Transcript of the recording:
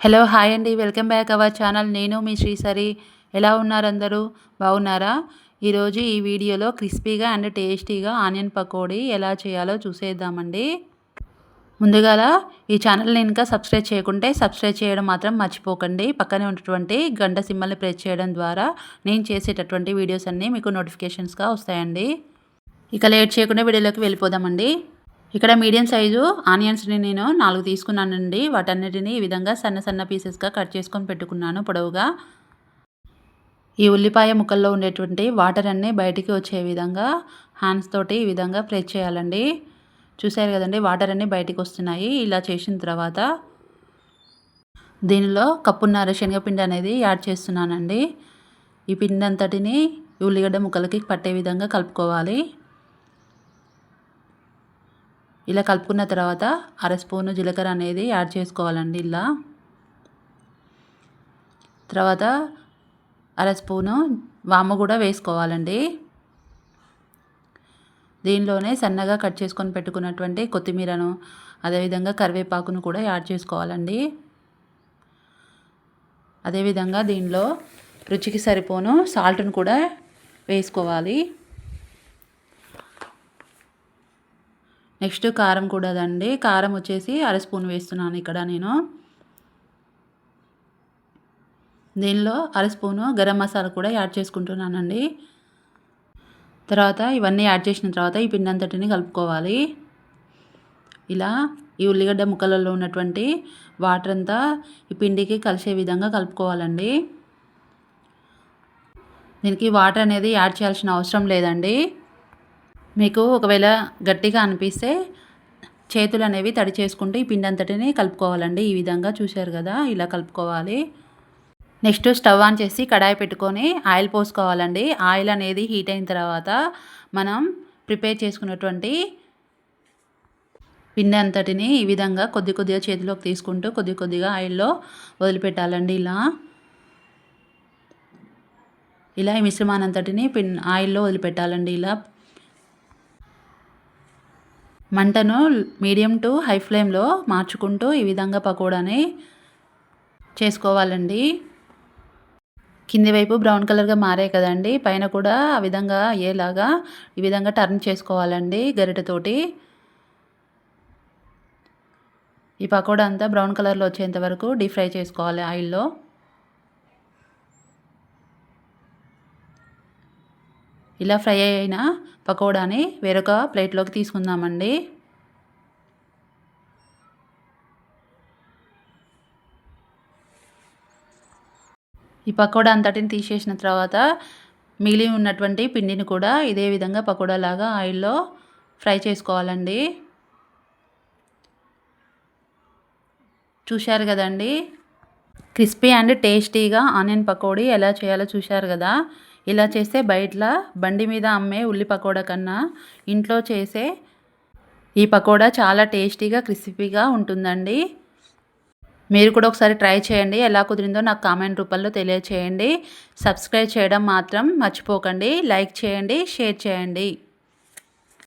Hello hi అండి. Welcome back our channel. నేను మీ శ్రీసరి. ఎలా ఉన్నారు అందరూ? బాగున్నారా? ఈరోజు ఈ వీడియోలో క్రిస్పీగా అండ్ టేస్టీగా ఆనియన్ పకోడీ ఎలా చేయాలో చూసేద్దామండి. ముందుగా ఈ ఛానల్ని ఇంకా సబ్స్క్రైబ్ చేయకుంటే సబ్స్క్రైబ్ చేయడం మాత్రం మర్చిపోకండి. పక్కనే ఉన్నటువంటి గంట సింబల్ని ప్రెస్ చేయడం ద్వారా నేను చేసేటటువంటి వీడియోస్ అన్నీ మీకు నోటిఫికేషన్స్గా వస్తాయండి. ఇక లేట్ చేయకుండా వీడియోలోకి వెళ్ళిపోదామండి. ఇక్కడ మీడియం సైజు ఆనియన్స్ని నేను నాలుగు తీసుకున్నానండి. వాటన్నిటిని ఈ విధంగా సన్న సన్న పీసెస్గా కట్ చేసుకొని పెట్టుకున్నాను పొడవుగా. ఈ ఉల్లిపాయ ముక్కల్లో ఉండేటువంటి వాటర్ అన్నీ బయటికి వచ్చే విధంగా హ్యాండ్స్ తోటి ఈ విధంగా ప్రెస్ చేయాలండి. చూసారు కదండి వాటర్ అన్నీ బయటికి వస్తున్నాయి. ఇలా చేసిన తర్వాత దీనిలో కప్పున్నర శనగపిండి అనేది యాడ్ చేస్తున్నానండి. ఈ పిండి అంతటిని ఉల్లిగడ్డ ముక్కలకి పట్టే విధంగా కలుపుకోవాలి. ఇలా కలుపుకున్న తర్వాత అర స్పూను జీలకర్ర అనేది యాడ్ చేసుకోవాలండి ఇలా. తర్వాత అర స్పూను వాము కూడా వేసుకోవాలండి. దీనిలోనే సన్నగా కట్ చేసుకొని పెట్టుకున్నటువంటి కొత్తిమీరను అదేవిధంగా కరివేపాకును కూడా యాడ్ చేసుకోవాలండి. అదేవిధంగా దీనిలో రుచికి సరిపోను సాల్ట్ను కూడా వేసుకోవాలి. నెక్స్ట్ కారం కూడాదండి కారం వచ్చేసి అర స్పూన్ వేస్తున్నాను ఇక్కడ నేను. దీనిలో అర స్పూను గరం మసాలా కూడా యాడ్ చేసుకుంటున్నానండి. తర్వాత ఇవన్నీ యాడ్ చేసిన తర్వాత ఈ పిండి అంతటిని కలుపుకోవాలి. ఇలా ఈ ఉల్లిగడ్డ ముక్కలలో ఉన్నటువంటి వాటర్ అంతా ఈ పిండికి కలిసే విధంగా కలుపుకోవాలండి. దీనికి వాటర్ అనేది యాడ్ చేయాల్సిన అవసరం లేదండి. మీకు ఒకవేళ గట్టిగా అనిపిస్తే చేతులు అనేవి తడి చేసుకుంటూ ఈ పిండి అంతటిని కలుపుకోవాలండి. ఈ విధంగా చూశారు కదా ఇలా కలుపుకోవాలి. నెక్స్ట్ స్టవ్ ఆన్ చేసి కడాయి పెట్టుకొని ఆయిల్ పోసుకోవాలండి. ఆయిల్ అనేది హీట్ అయిన తర్వాత మనం ప్రిపేర్ చేసుకున్నటువంటి పిండి అంతటిని ఈ విధంగా కొద్ది కొద్దిగా చేతిలోకి తీసుకుంటూ కొద్ది కొద్దిగా ఆయిల్లో వదిలిపెట్టాలండి ఇలా. ఇలా ఈ మిశ్రమానంతటిని పిన్ ఆయిల్లో వదిలిపెట్టాలండి ఇలా. మంటను మీడియం టు హై ఫ్లేమ్లో మార్చుకుంటూ ఈ విధంగా పకోడాని చేసుకోవాలండి. కింది వైపు బ్రౌన్ కలర్గా మారే కదండి. పైన కూడా ఆ విధంగా అయ్యేలాగా ఈ విధంగా టర్న్ చేసుకోవాలండి గరిటెతోటి. ఈ పకోడా అంతా బ్రౌన్ కలర్లో వచ్చేంత వరకు డీప్ ఫ్రై చేసుకోవాలి ఆయిల్లో. ఇలా ఫ్రై అయిన పకోడాని వేరొక ప్లేట్లోకి తీసుకుందామండి. ఈ పకోడా అంతటిని తీసేసిన తర్వాత మిగిలి ఉన్నటువంటి పిండిని కూడా ఇదే విధంగా పకోడా లాగా ఆయిల్లో ఫ్రై చేసుకోవాలండి. చూశారు కదండి? క్రిస్పీ అండ్ టేస్టీగా ఆనియన్ పకోడీ ఎలా చేయాలో చూశారు కదా? ఇలా చేస్తే బయట బండి మీద అమ్మే ఉల్లి పకోడా కన్నా ఇంట్లో చేసే ఈ పకోడా చాలా టేస్టీగా క్రిస్పీగా ఉంటుందండి. మీరు కూడా ఒకసారి ట్రై చేయండి. ఎలా కుదిరిందో నాకు కామెంట్ రూపంలో తెలియచేయండి. సబ్స్క్రైబ్ చేయడం మాత్రం మర్చిపోకండి. లైక్ చేయండి షేర్ చేయండి.